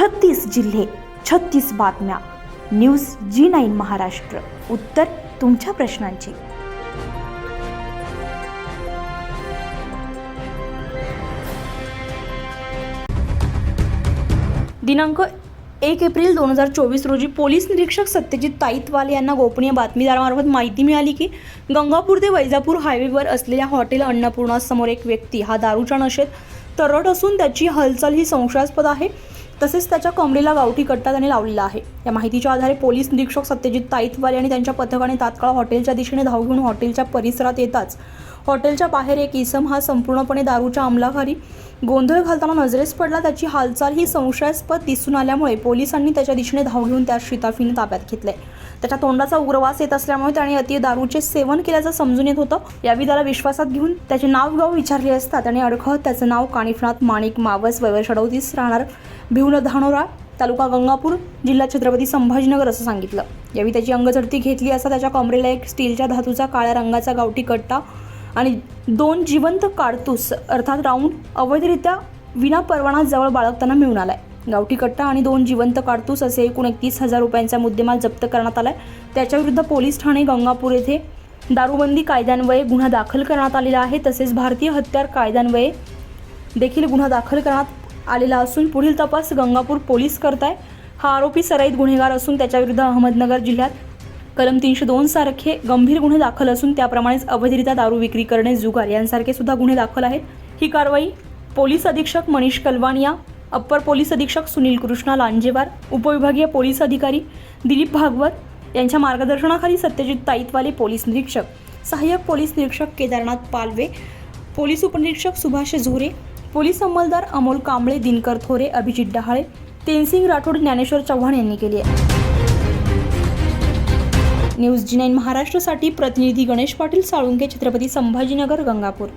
छत्तीस जिल्हे छत्तीस बातम्या. News G nine Maharashtra. उत्तर तुमच्या प्रश्नांची. दिनांक एक एप्रिल दोन हजार चोवीस रोजी पोलीस निरीक्षक सत्यजित ताईतवाल यांना गोपनीय बातमीदारामार्फत माहिती मिळाली की गंगापूर ते वैजापूर हायवेवर असलेल्या हॉटेल अन्नपूर्णा समोर एक व्यक्ती हा दारूच्या नशेत तरट असून त्याची हालचाल ही संशयास्पद आहे. तसेच त्याच्या कमरेला गावठी कट्टा त्याने लावलेला आहे. या माहितीच्या आधारे पोलीस निरीक्षक सत्यजित ताईतवाले आणि त्यांच्या पथकाने तात्काळ हॉटेलच्या दिशेने धाव घेऊन हॉटेलच्या परिसरात येताच. हॉटेलच्या बाहेर एक इसम हा संपूर्णपणे दारूच्या अंमलाखाली गोंधळ घालताना नजरेस पडला. त्याची हालचाल ही संशयास्पद दिसून आल्यामुळे पोलिसांनी त्याच्या दिशेने धाव घेऊन त्या शिताफीने ताब्यात घेतले. त्याच्या तोंडाचा उग्रवास येत असल्यामुळे त्याने अति दारूचे सेवन केल्याचं समजून येत होतं. याविदाला त्याला विश्वासात घेऊन त्याचे नाव गाव विचारले असता त्याने अडखळत त्याचं नाव कानिफनाथ माणिक मावस वयवर्ष अडोतीस राहणार भिवण धानोरा तालुका गंगापूर जिल्हा छत्रपती संभाजीनगर असं सांगितलं. यावेळी त्याची अंगझडती घेतली असता त्याच्या कमरेला एक स्टीलच्या धातूचा काळ्या रंगाचा गावठी कट्टा आणि दोन जिवंत काडतूस अर्थात राऊंड अवैधरित्या विना परवाना जवळ बाळगताना मिळून आलाय. गावठी कट्टा आणि दोन जिवंत काडतूस असे एकूण एकतीस हजार रुपयांचा मुद्देमाल जप्त करण्यात आला आहे त्याच्याविरुद्ध पोलीस ठाणे गंगापूर येथे दारूबंदी कायद्यान्वये गुन्हा दाखल करण्यात आलेला आहे. तसेच भारतीय हत्यार कायद्यान्वये देखील गुन्हा दाखल करण्यात आलेला असून पुढील तपास गंगापूर पोलीस करताय. हा आरोपी सराईत गुन्हेगार असून त्याच्याविरुद्ध अहमदनगर जिल्ह्यात कलम तीनशे दोन सारखे गंभीर गुन्हे दाखल असून त्याप्रमाणेच अवैधरित्या दारू विक्री करणे जुगार यांसारखे सुद्धा गुन्हे दाखल आहेत. ही कारवाई पोलीस अधीक्षक मनीष कलवानिया अप्पर पोलीस अधीक्षक सुनील कृष्णा लांजेवार उपविभागीय पोलीस अधिकारी दिलीप भागवत यांच्या मार्गदर्शनाखाली सत्यजित ताईतवाले पोलीस निरीक्षक सहाय्यक पोलीस निरीक्षक केदारनाथ पालवे पोलीस उपनिरीक्षक सुभाष झोरे पोलीस अंमलदार अमोल कांबळे दिनकर थोरे अभिजित डहाळे तेनसिंग राठोड ज्ञानेश्वर चव्हाण यांनी केली आहे. न्यूज जी नाईन महाराष्ट्रासाठी प्रतिनिधी गणेश पाटील साळुंके छत्रपती संभाजीनगर गंगापूर.